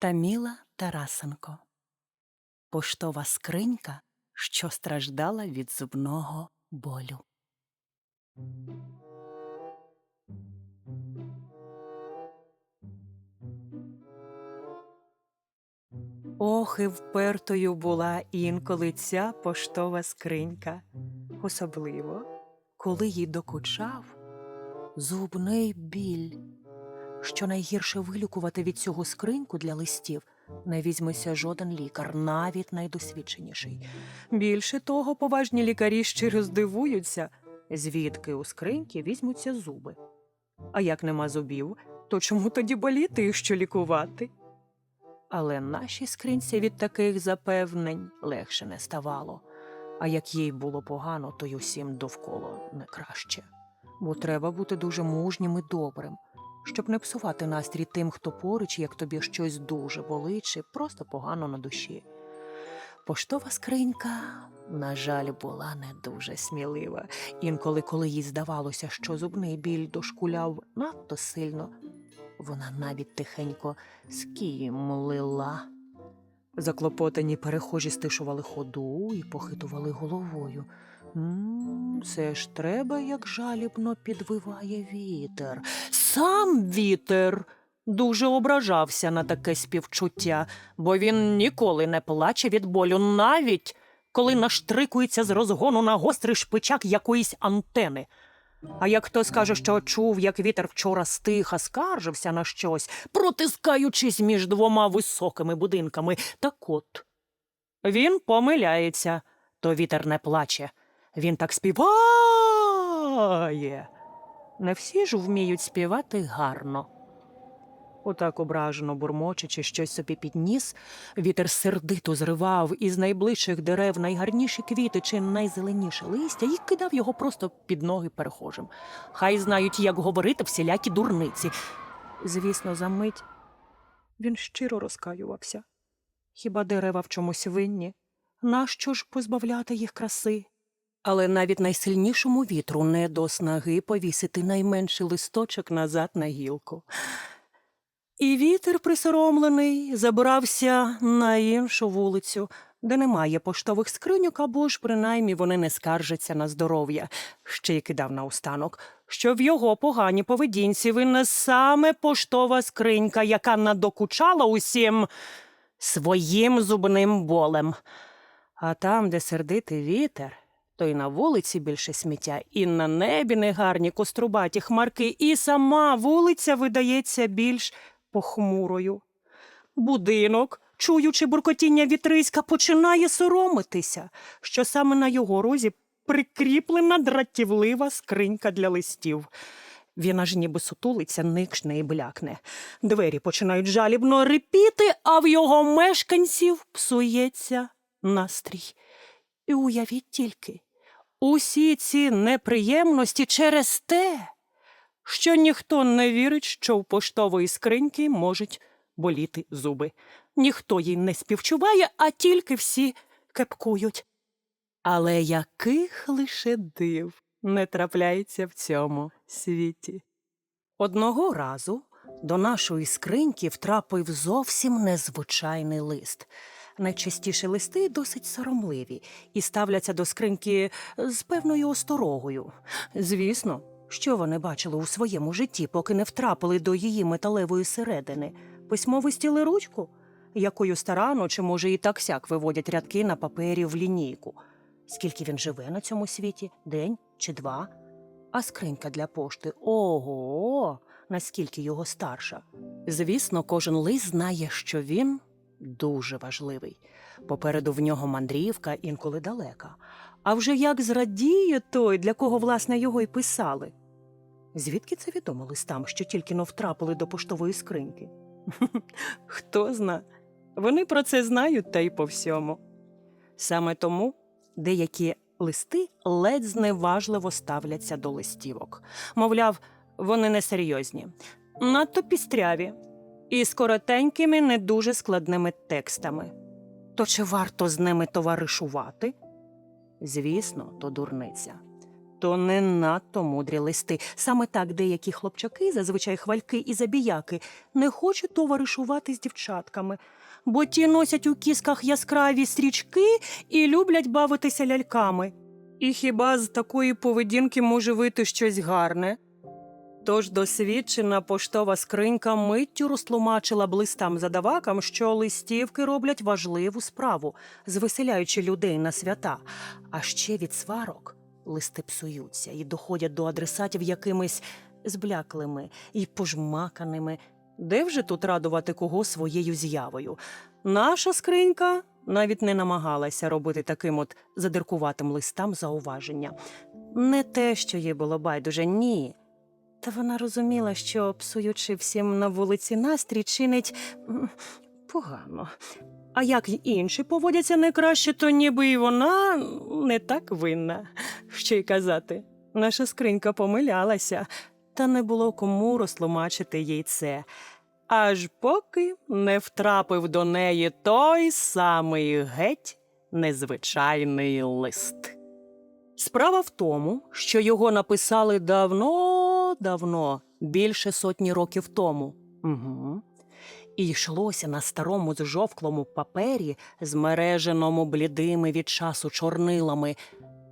Таміла Тарасенко. Поштова скринька, що страждала від зубного болю. Ох, і впертою була інколи ця поштова скринька, особливо, коли їй докучав зубний біль. Що найгірше вилікувати від цього скриньку для листів не візьметься жоден лікар, навіть найдосвідченіший. Більше того, поважні лікарі щиро здивуються, звідки у скриньки візьмуться зуби. А як нема зубів, то чому тоді боліти і що лікувати? Але нашій скринці від таких запевнень легше не ставало. А як їй було погано, то й усім довкола не краще. Бо треба бути дуже мужнім і добрим, щоб не псувати настрій тим, хто поруч, як тобі щось дуже болить, чи просто погано на душі. Поштова скринька, на жаль, була не дуже смілива. Інколи, коли їй здавалося, що зубний біль дошкуляв надто сильно, вона навіть тихенько скімлила. Заклопотані перехожі стишували ходу і похитували головою. «М, Це ж треба, як жалібно підвиває вітер. Сам вітер дуже ображався на таке співчуття, бо він ніколи не плаче від болю, навіть коли наштрикується з розгону на гострий шпичак якоїсь антени. А як хто скаже, що чув, як вітер вчора стиха скаржився на щось, протискаючись між двома високими будинками, так от він помиляється, то вітер не плаче. Він так співає. Не всі ж вміють співати гарно. Отак ображено бурмочучи щось собі підніс, вітер сердито зривав із найближчих дерев найгарніші квіти чи найзеленіше листя і кидав його просто під ноги перехожим. Хай знають, як говорити всілякі дурниці. Звісно, за мить він щиро розкаювався. Хіба дерева в чомусь винні? Нащо ж позбавляти їх краси? Але навіть найсильнішому вітру не до снаги повісити найменший листочок назад на гілку. І вітер, присоромлений, забирався на іншу вулицю, де немає поштових скриньок, або ж принаймні вони не скаржаться на здоров'я. Ще й кидав наостанок, що в його поганій поведінці винна саме поштова скринька, яка надокучала усім своїм зубним болем. А там, де сердитий вітер, то й на вулиці більше сміття, і на небі негарні кострубаті хмарки, і сама вулиця видається більш похмурою. Будинок, чуючи буркотіння вітриська, починає соромитися, що саме на його розі прикріплена дратівлива скринька для листів. Він аж ніби сутулиться, никшне і блякне. Двері починають жалібно рипіти, а в його мешканців псується настрій. І уявіть тільки, усі ці неприємності через те, що ніхто не вірить, що в поштової скриньки можуть боліти зуби. Ніхто їй не співчуває, а тільки всі кепкують. Але яких лише див не трапляється в цьому світі. Одного разу до нашої скриньки втрапив зовсім незвичайний лист. Найчастіше листи досить соромливі і ставляться до скриньки з певною осторогою. Звісно, що вони бачили у своєму житті, поки не втрапили до її металевої середини, письмовий стіл ручку, якою старано чи, може, і так сяк виводять рядки на папері в лінійку. Скільки він живе на цьому світі? День чи два? А скринька для пошти ого, наскільки його старша. Звісно, кожен лист знає, що він дуже важливий. Попереду в нього мандрівка інколи далека. А вже як зрадіє той, для кого, власне, його й писали. Звідки це відомо листам, що тільки но втрапили до поштової скриньки? Хто зна. Вони про це знають та й по всьому. Саме тому деякі листи ледь зневажливо ставляться до листівок. Мовляв, вони несерйозні, надто пістряві і з коротенькими, не дуже складними текстами. То чи варто з ними товаришувати? Звісно, то дурниця. То не надто мудрі листи. Саме так деякі хлопчаки, зазвичай хвальки і забіяки, не хочуть товаришувати з дівчатками, бо ті носять у кісках яскраві стрічки і люблять бавитися ляльками. І хіба з такої поведінки може вийти щось гарне? Тож досвідчена поштова скринька миттю розтлумачила б листам задавакам, що листівки роблять важливу справу, звеселяючи людей на свята. А ще від сварок листи псуються і доходять до адресатів якимись збляклими і пожмаканими. Де вже тут радувати кого своєю з'явою? Наша скринька навіть не намагалася робити таким от задиркуватим листам зауваження. Не те, що їй було байдуже, ні. Та вона розуміла, що, псуючи всім на вулиці настрій, чинить погано. А як й інші поводяться не краще, то ніби і вона не так винна. Що й казати, наша скринька помилялася, та не було кому розтлумачити їй це. Аж поки не втрапив до неї той самий геть незвичайний лист. Справа в тому, що його написали давно-давно, більше сотні років тому. Угу. І йшлося на старому зжовклому папері, змереженому блідими від часу чорнилами,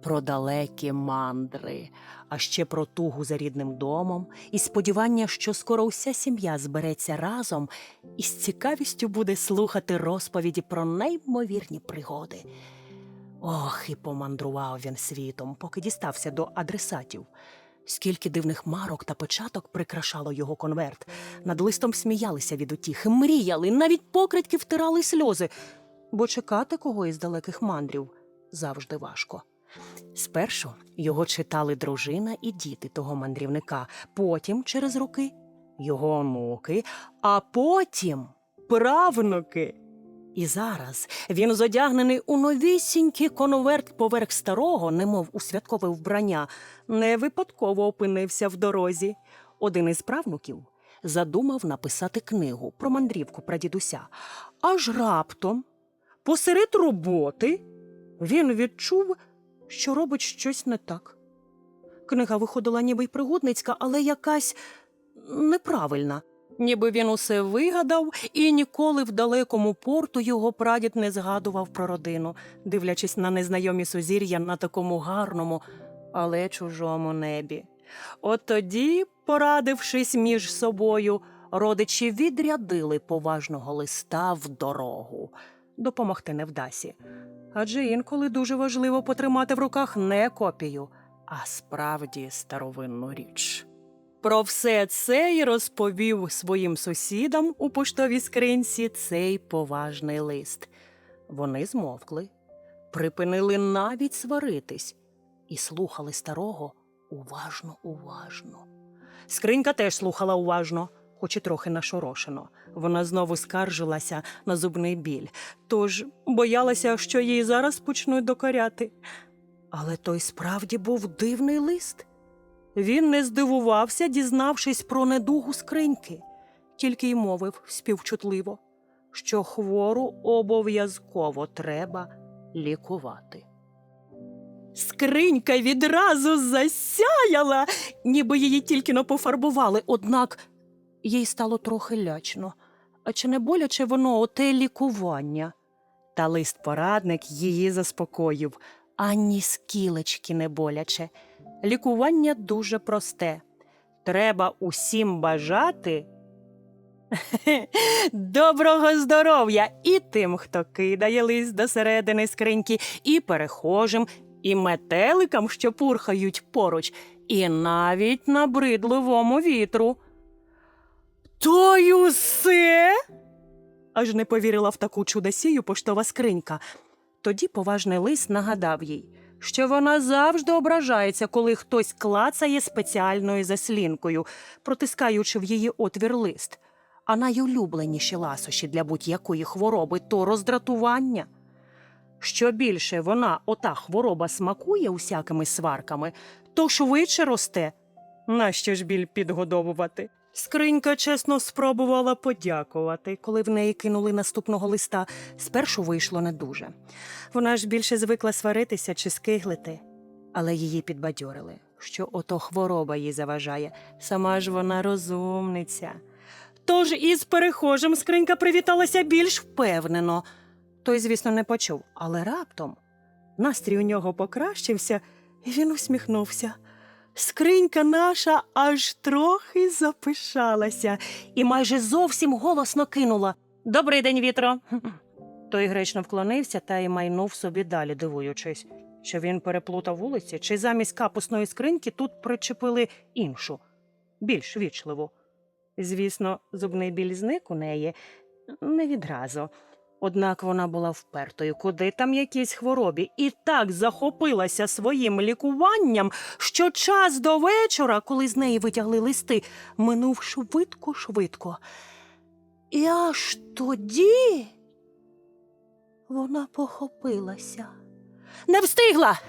про далекі мандри, а ще про тугу за рідним домом, і сподівання, що скоро вся сім'я збереться разом і з цікавістю буде слухати розповіді про неймовірні пригоди. Ох, і помандрував він світом, поки дістався до адресатів. Скільки дивних марок та печаток прикрашало його конверт. Над листом сміялися від утіхи, мріяли, навіть покритки втирали сльози, бо чекати кого із далеких мандрів завжди важко. Спершу його читали дружина і діти того мандрівника, потім, через роки, його онуки, а потім правнуки. І зараз він зодягнений у новісінький конверт поверх старого, немов у святкове вбрання, не випадково опинився в дорозі. Один із правнуків задумав написати книгу про мандрівку прадідуся. Аж раптом, посеред роботи, він відчув, що робить щось не так. Книга виходила ніби й пригодницька, але якась неправильна. Ніби він усе вигадав, і ніколи в далекому порту його прадід не згадував про родину, дивлячись на незнайомі сузір'я на такому гарному, але чужому небі. От тоді, порадившись між собою, родичі відрядили поважного листа в дорогу. Допомогти не вдасі. Адже інколи дуже важливо потримати в руках не копію, а справді старовинну річ. Про все це й розповів своїм сусідам у поштовій скринці цей поважний лист. Вони змовкли, припинили навіть сваритись і слухали старого уважно, уважно. Скринька теж слухала уважно, хоч і трохи нашорошено. Вона знову скаржилася на зубний біль, тож боялася, що їй зараз почнуть докоряти. Але той справді був дивний лист. Він не здивувався, дізнавшись про недугу скриньки, тільки й мовив співчутливо, що хвору обов'язково треба лікувати. Скринька відразу засяяла, ніби її тільки но пофарбували, однак їй стало трохи лячно. А чи не боляче воно оте лікування? Та лист порадник її заспокоїв, ані скілечки не боляче. Лікування дуже просте. Треба усім бажати доброго здоров'я і тим, хто кидає лист до середини скриньки, і перехожим, і метеликам, що пурхають поруч, і навіть набридливому вітру. То й усе? аж не повірила в таку чудосію поштова скринька. Тоді поважний лист нагадав їй, що вона завжди ображається, коли хтось клацає спеціальною заслінкою, протискаючи в її отвір лист. А найулюбленіші ласощі для будь-якої хвороби то роздратування. Що більше вона, ота хвороба, смакує усякими сварками, то швидше росте. Нащо ж біль підгодовувати? Скринька чесно спробувала подякувати, коли в неї кинули наступного листа. Спершу вийшло не дуже. Вона ж більше звикла сваритися чи скиглити. Але її підбадьорили, що ото хвороба їй заважає, сама ж вона розумниця. Тож із перехожим скринька привіталася більш впевнено. Той, звісно, не почув, але раптом настрій у нього покращився, і він усміхнувся. Скринька наша аж трохи запишалася і майже зовсім голосно кинула Добрий день, вітро. Той гречно вклонився та й майнув собі далі, дивуючись, що він переплутав вулиці, чи замість капусної скриньки тут причепили іншу, більш вічливу. Звісно, зубний біль зник у неї не відразу. Однак вона була впертою, куди там якійсь хворобі, і так захопилася своїм лікуванням, що час до вечора, коли з неї витягли листи, минув швидко-швидко. І аж тоді вона похопилася. Не встигла.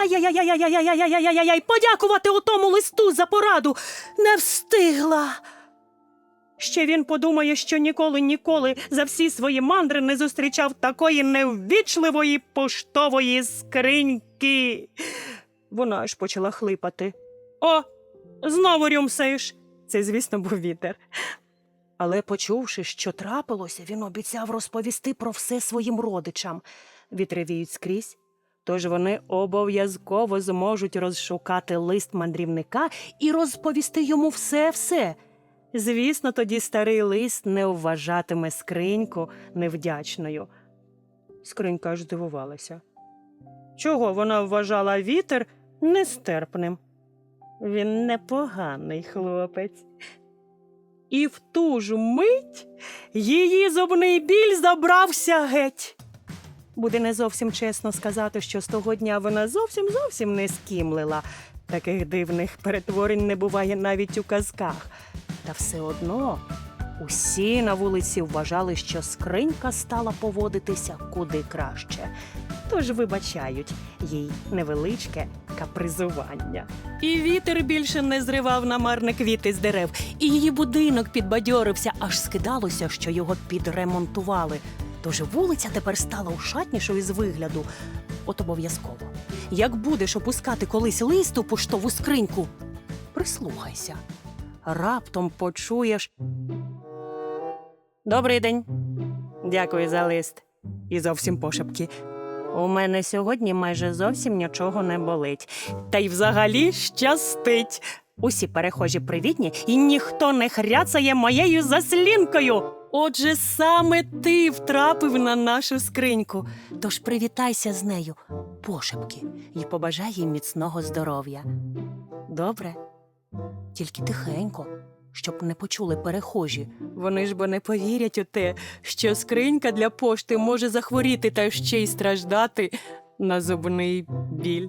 Ай-яй-яй-яй-яй-яй-яй-яй-яй-яй, подякувати у тому листу за пораду. Не встигла. Ще він подумає, що ніколи ніколи за всі свої мандри не зустрічав такої неввічливої поштової скриньки. Вона аж почала хлипати. О, знову рюмсаєш. Це, звісно, був вітер. Але, почувши, що трапилося, він обіцяв розповісти про все своїм родичам. Вітри віють скрізь, тож вони обов'язково зможуть розшукати лист мандрівника і розповісти йому все-все. Звісно, тоді старий лист не вважатиме скриньку невдячною. Скринька аж здивувалася. Чого вона вважала вітер нестерпним? Він непоганий хлопець. І в ту ж мить її зубний біль забрався геть. Буде не зовсім чесно сказати, що з того дня вона зовсім зовсім не скімлила. Таких дивних перетворень не буває навіть у казках. Та все одно усі на вулиці вважали, що скринька стала поводитися куди краще. Тож вибачають їй невеличке капризування. І вітер більше не зривав намарне квіти з дерев, і її будинок підбадьорився, аж скидалося, що його підремонтували. Тож вулиця тепер стала ушатнішою з вигляду. От обов'язково. Як будеш опускати колись лист у поштову скриньку, прислухайся. Раптом почуєш. Добрий день. Дякую за лист. І зовсім пошепки. У мене сьогодні майже зовсім нічого не болить. Та й взагалі щастить. Усі перехожі привітні, і ніхто не хряцає моєю заслінкою. Отже, саме ти втрапив на нашу скриньку. Тож привітайся з нею пошепки і побажай їй міцного здоров'я. Добре? Тільки тихенько, щоб не почули перехожі. Вони ж бо не повірять у те, що скринька для пошти може захворіти та ще й страждати на зубний біль.